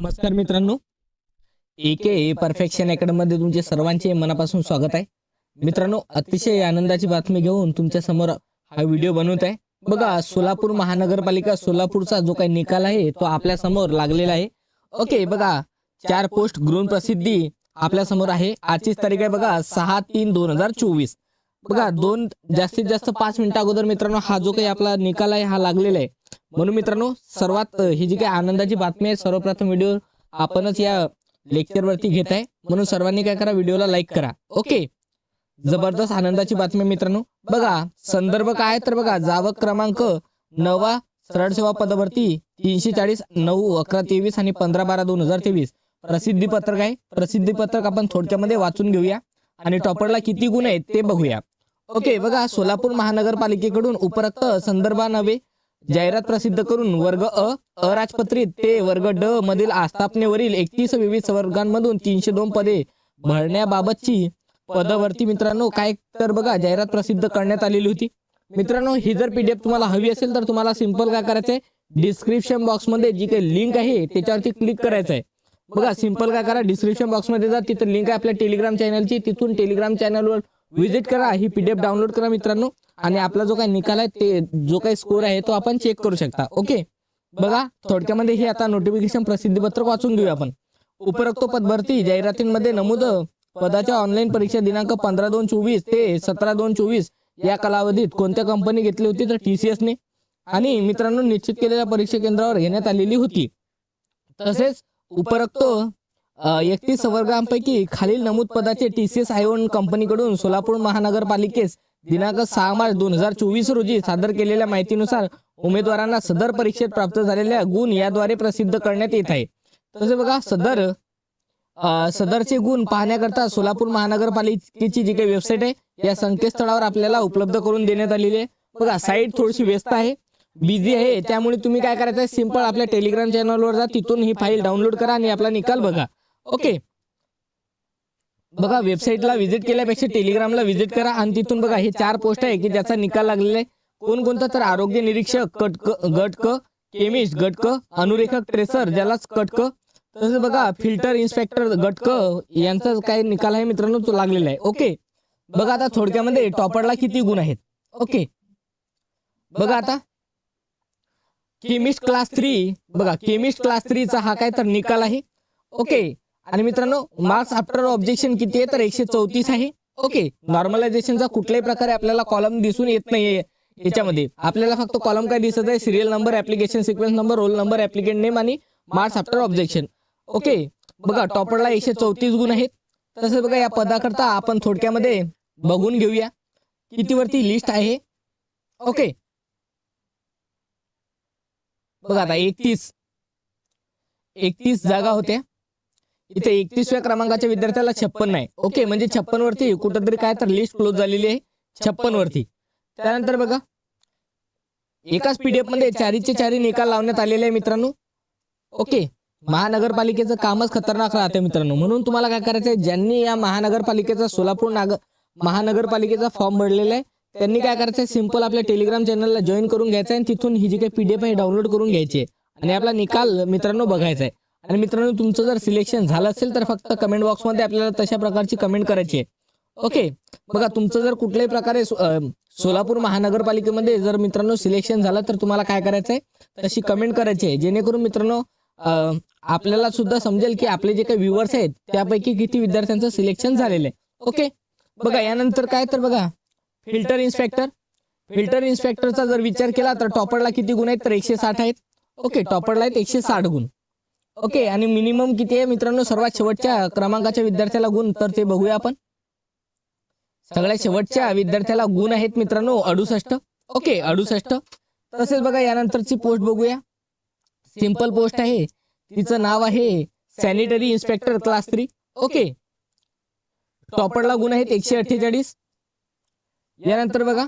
नमस्कार मित्रांनो. एके परफेक्शन अकॅडमी मध्ये तुमचे सर्वांचे मनापासून स्वागत आहे. मित्रांनो अतिशय आनंदाची बातमी घेऊन तुमच्यासमोर हा व्हिडिओ बनवत आहे. बघा सोलापूर महानगरपालिका सोलापूरचा जो काही निकाल आहे तो आपल्यासमोर लागलेला आहे. ओके बघा चार पोस्ट गृह प्रसिद्धी आपल्यासमोर आहे. आजचीच तारीख आहे बघा सहा तीन दोन हजार चोवीस. बघा दोन जास्तीत जास्त पाच मिनिटा अगोदर मित्रांनो हा जो काही आपला निकाल आहे हा लागलेला आहे. म्हणून मित्रांनो सर्वात ही जी काही आनंदाची बातमी आहे सर्वप्रथम व्हिडिओ आपणच या लेक्चर वरती घेत आहे. म्हणून सर्वांनी काय करा व्हिडिओला लाईक करा. ओके जबरदस्त आनंदाची बातमी मित्रांनो. बघा संदर्भ काय तर बघा जावक क्रमांक नवा सरळ सेवा पदावरती तीनशे चाळीस नऊ अकरा तेवीस आणि पंधरा बारा दोन हजार तेवीस. प्रसिद्धी पत्रक आहे. प्रसिद्धी पत्रक आपण थोडक्यामध्ये वाचून घेऊया. आणि टॉपरला किती गुण आहेत ते बघूया. ओके बघा सोलापूर महानगरपालिकेकडून उपरोक्त संदर्भानवे जाहिरात प्रसिद्ध करून वर्ग अ अराजपत्रित ते वर्ग ड मधील आस्थापनेवरील एकतीस विविध वर्गांमधून तीनशे दोन पदे भरण्याबाबतची पदवर्ती मित्रांनो काय तर बघा जाहिरात प्रसिद्ध करण्यात आलेली होती. मित्रांनो ही जर पीडीएफ तुम्हाला हवी असेल तर तुम्हाला सिंपल काय करायचंय? डिस्क्रिप्शन बॉक्समध्ये जी काही लिंक आहे त्याच्यावरती क्लिक करायचं आहे बघा सिंपल काय करा डिस्क्रिप्शन बॉक्समध्ये जा तिथं लिंक आहे आपल्या टेलिग्राम चॅनलची तिथून टेलिग्राम चॅनलवर व्हिजिट करा ही पीडीएफ डाउनलोड करा मित्रांनो. आणि आपला जो काही निकाल आहे ते जो काही स्कोर आहे तो आपण चेक करू शकता. ओके बघा थोडक्यामध्ये हे आता नोटिफिकेशन प्रसिद्धी पत्रक वाचून घेऊया आपण. उपरोक्त पदभरती जाहिरातींमध्ये नमूद पदाच्या ऑनलाईन परीक्षा दिनांक पंधरा दोन चोवीस ते सतरा दोन चोवीस या कालावधीत कोणत्या कंपनी घेतली होती तर टीसीएस ने? आणि मित्रांनो निश्चित केलेल्या परीक्षा केंद्रावर घेण्यात आलेली होती. तसेच उपरोक्त एकतीस वर्गांपैकी खालील नमूद पदाचे टीसीएस आयोन कंपनीकडून सोलापूर महानगरपालिकेस दिनांक सहा मार्च दोन हजार चोवीस रोजी सादर केलेल्या माहितीनुसार उमेदवारांना सदर परीक्षेत प्राप्त झालेल्या गुण याद्वारे प्रसिद्ध करण्यात येत आहे. तसे बघा सदर सदरचे गुण पाहण्याकरता सोलापूर महानगरपालिकेची जी काही वेबसाईट आहे या संकेतस्थळावर आपल्याला उपलब्ध करून देण्यात आलेली आहे. बघा साईट थोडीशी व्यस्त आहे बिझी आहे त्यामुळे तुम्ही काय करायचं सिंपल आपल्या टेलिग्राम चॅनलवर जा तिथून ही फाईल डाउनलोड करा आणि आपला निकाल बघा. ओके बघा वेबसाईटला व्हिजिट केल्यापेक्षा टेलिग्रामला व्हिजिट करा आणि तिथून बघा हे चार पोस्ट आहे की ज्याचा निकाल लागलेला आहे. कोणकोणता तर आरोग्य निरीक्षक कटक गटक केमिस्ट गटक अनुरेखक ट्रेसर ज्यालाच कटक. तसंच बघा फिल्टर इन्स्पेक्टर गटक यांचा काय निकाल आहे मित्रांनो तो लागलेला आहे. ओके बघा आता थोडक्यामध्ये टॉपरला किती गुण आहेत. ओके बघा आता. केमिस्ट क्लास थ्री बघा केमिस्ट क्लास थ्रीचा हा काय तर निकाल आहे. ओके आणि मित्रांनो मार्क्स आफ्टर ऑब्जेक्शन किती आहे? तर एकशे चौतीस आहे. ओके नॉर्मलायझेशनचा कुठल्याही प्रकारे आपल्याला कॉलम दिसून येत नाहीये याच्यामध्ये. आपल्याला फक्त कॉलम काय दिसत आहे? Serial number application sequence number roll number applicant name आणि मार्क्स आफ्टर ऑब्जेक्शन ओके बघा टॉपरला एकशे चौतीस गुण आहेत. तसंच बघा या पदाकरता आपण थोडक्यामध्ये बघून घेऊया. कितीवरती लिस्ट आहे? ओके बघा आता एकतीस. एकतीस जागा होत्या. इथे एकतीसव्या क्रमांकाच्या विद्यार्थ्याला छप्पन आहे ओके म्हणजे छप्पन वरती कुठंतरी काय तर लिस्ट क्लोज झालेली आहे. छप्पन वरती. त्यानंतर बघा. एकाच पीडीएफमध्ये चारीचे चारी निकाल लावण्यात आलेले आहे मित्रांनो. ओके महानगरपालिकेचं कामच खतरनाक राहते मित्रांनो. म्हणून तुम्हाला काय करायचंय ज्यांनी या महानगरपालिकेचा सोलापूर नागर महानगरपालिकेचा फॉर्म भरलेला आहे त्यांनी काय करायचंय सिंपल आपल्या टेलिग्राम चॅनलला जॉईन करून घ्यायचं आहे आणि तिथून ही जी काही पीडीएफ आहे डाउनलोड करून घ्यायची आणि आपला निकाल मित्रांनो बघायचा आहे आणि मित्रांनो तुमचं जर सिलेक्शन झालं असेल तर फक्त कमेंट बॉक्समध्ये आपल्याला तशा प्रकारची कमेंट करायची आहे. ओके बघा तुमचं जर कुठल्याही प्रकारे सोलापूर महानगरपालिकेमध्ये जर मित्रांनो सिलेक्शन झालं तर तुम्हाला काय करायचं आहे तशी कमेंट करायची आहे. जेणेकरून मित्रांनो आपल्याला सुद्धा समजेल की आपले जे काही व्ह्युअर्स आहेत त्यापैकी किती विद्यार्थ्यांचं सिलेक्शन झालेलं आहे. ओके बघा यानंतर काय तर बघा. फिल्टर इन्स्पेक्टर फिल्टर इन्स्पेक्टरचा जर विचार केला तर टॉपरला किती गुण आहेत? तर एकशे साठ आहेत. ओके टॉपरला आहेत एकशे साठ गुण. ओके आणि मिनिमम किती आहे मित्रांनो? सर्वात शेवटच्या क्रमांकाच्या विद्यार्थ्याला गुण तर ते बघूया आपण. सगळ्यात शेवटच्या विद्यार्थ्याला गुण आहेत मित्रांनो अडुसष्ट. ओके अडुसष्ट. तसेच बघा यानंतरची पोस्ट बघूया. सिंपल पोस्ट आहे. तिचं नाव आहे sanitary inspector class three. Okay. टॉपरला गुण आहेत एकशे अठ्ठेचाळीस. यानंतर बघा.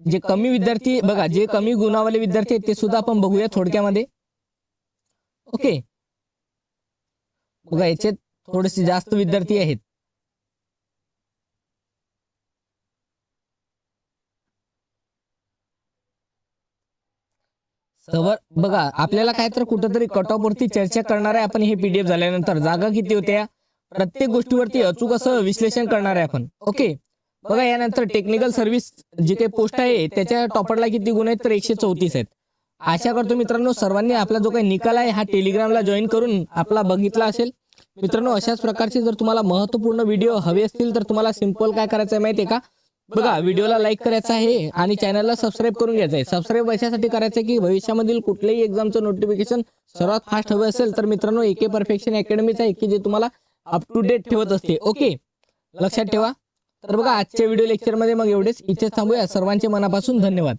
जे कमी विद्यार्थी बघा जे कमी गुणावाले विद्यार्थी आहेत ते सुद्धा आपण बघूया थोडक्यामध्ये. ओके. बघा याचे थोडेसे जास्त विद्यार्थी आहेत. तर बघा आपल्याला काय तर कुठंतरी कट ऑफ वरती चर्चा करणार आहे आपण हे पीडीएफ झाल्यानंतर. जागा किती होत्या? प्रत्येक गोष्टीवरती अचूक असं विश्लेषण करणार आहे आपण. ओके. बघा यानंतर टेक्निकल सर्व्हिस जी काही पोस्ट आहे त्याच्या टॉपरला किती गुण आहेत तर एकशे चौतीस आहेत. आशा करतो मित्रांनो सर्वांनी आपला जो काही निकाल आहे हा टेलिग्रामला जॉईन करून आपला बघितला असेल. मित्रांनो अशाच प्रकारचे जर तुम्हाला महत्त्वपूर्ण व्हिडिओ हवे असतील तर तुम्हाला सिंपल काय करायचं आहे माहितीये का? बघा व्हिडिओला लाईक करायचं आहे आणि चॅनलला सबस्क्राईब करून घ्यायचं आहे. सबस्क्राईब याच्यासाठी करायचं आहे की भविष्यामधील कुठल्याही एक्झामचं नोटिफिकेशन सर्वात फास्ट हवं असेल तर मित्रांनो एके परफेक्शन अकॅडमीच आहे की जे तुम्हाला अप टू डेट ठेवत असते. ओके लक्षात ठेवा. तर बघा आजच्या व्हिडिओ लेक्चरमध्ये मग एवढेच. इथेच थांबूया. सर्वांचे मनापासून धन्यवाद.